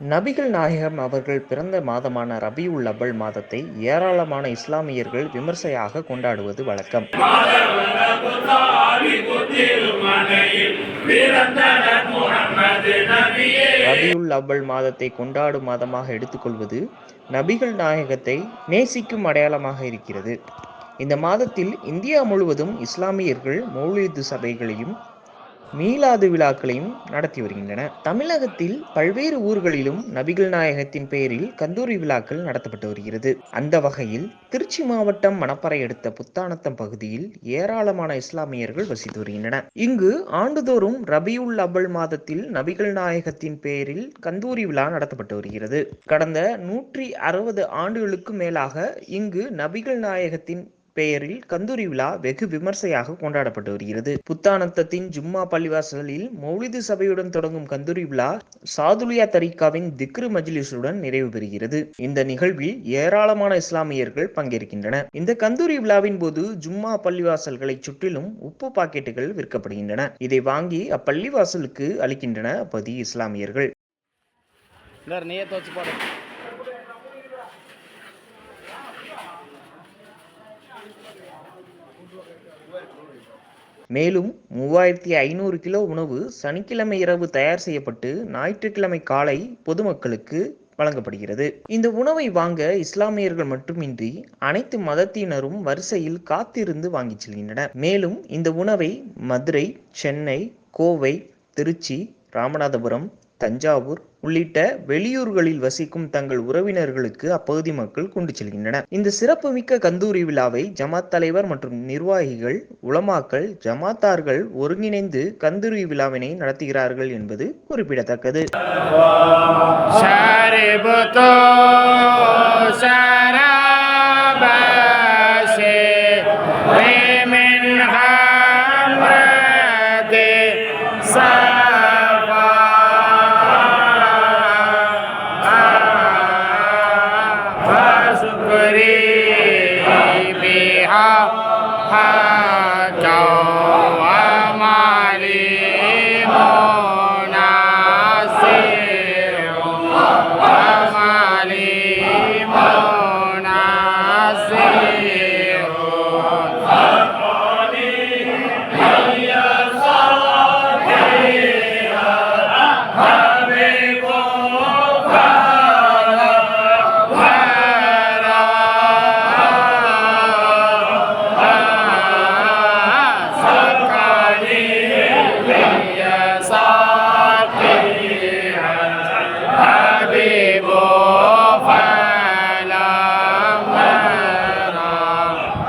நபிகள் நாயகம் அவர்கள் பிறந்த மாதமான ரபியுல் அபல் மாதத்தை ஏராளமான இஸ்லாமியர்கள் விமர்சையாக கொண்டாடுவது வழக்கம். ரபியுல் அபல் மாதத்தை கொண்டாடும் மாதமாக எடுத்துக்கொள்வது நபிகள் நாயகத்தை நேசிக்கும் அடையாளமாக இருக்கிறது. இந்த மாதத்தில் இந்தியா முழுவதும் இஸ்லாமியர்கள் மௌலிது சபைகளையும் மீலாது விழாக்களையும் நடத்தி வருகின்றன. தமிழகத்தில் பல்வேறு ஊர்களிலும் நபிகள் நாயகத்தின் பெயரில் கந்தூரி விழாக்கள் நடத்தப்பட்டு வருகிறது. அந்த வகையில் திருச்சி மாவட்டம் மணப்பறை அடுத்த புத்தானத்தம் பகுதியில் ஏராளமான இஸ்லாமியர்கள் வசித்து வருகின்றனர். இங்கு ஆண்டுதோறும் ரபியுல் அபல் மாதத்தில் நபிகள் நாயகத்தின் பெயரில் கந்தூரி விழா நடத்தப்பட்டு வருகிறது. கடந்த நூற்றி அறுபது ஆண்டுகளுக்கு மேலாக இங்கு நபிகள் நாயகத்தின் பெயரில் கந்தூரி விழா வெகு விமர்சையாக கொண்டாடப்பட்டு வருகிறது. புத்தானத்தத்தின் ஜும்மா பள்ளிவாசலில் மௌலிது சபையுடன் தொடங்கும் கந்தூரி விழா சாதுலியா தரிகாவின் திக்ரு மஜ்லிஸுடன் நிறைவு பெறுகிறது. இந்த நிகழ்வில் ஏராளமான இஸ்லாமியர்கள் பங்கேற்கின்றனர். இந்த கந்தூரி விழாவின் போது ஜும்மா பள்ளிவாசல்களை சுற்றிலும் உப்பு பாக்கெட்டுகள் விற்கப்படுகின்றன. இதை வாங்கி அப்பள்ளிவாசலுக்கு அளிக்கின்றன அப்பகுதி இஸ்லாமியர்கள். மேலும் மூவாயிரத்தி ஐநூறு கிலோ உணவு சனிக்கிழமை இரவு தயார் செய்யப்பட்டு ஞாயிற்றுக்கிழமை காலை பொதுமக்களுக்கு வழங்கப்படுகிறது. இந்த உணவை வாங்க இஸ்லாமியர்கள் மட்டுமின்றி அனைத்து மதத்தினரும் வரிசையில் காத்திருந்து வாங்கிச் செல்கின்றனர். மேலும் இந்த உணவை மதுரை சென்னை கோவை திருச்சி ராமநாதபுரம் தஞ்சாவூர் உள்ளிட்ட வெளியூர்களில் வசிக்கும் தங்கள் உறவினர்களுக்கு அப்பகுதி மக்கள் கொண்டு செல்கின்றனர். இந்த சிறப்புமிக்க கந்தூரி விழாவை ஜமாத் தலைவர் மற்றும் நிர்வாகிகள் உலமாக்கள் ஜமாத்தார்கள் ஒருங்கிணைந்து கந்தூரி விழாவினை நடத்துகிறார்கள் என்பது குறிப்பிடத்தக்கது. ha ha chầu ma li mô. Bo.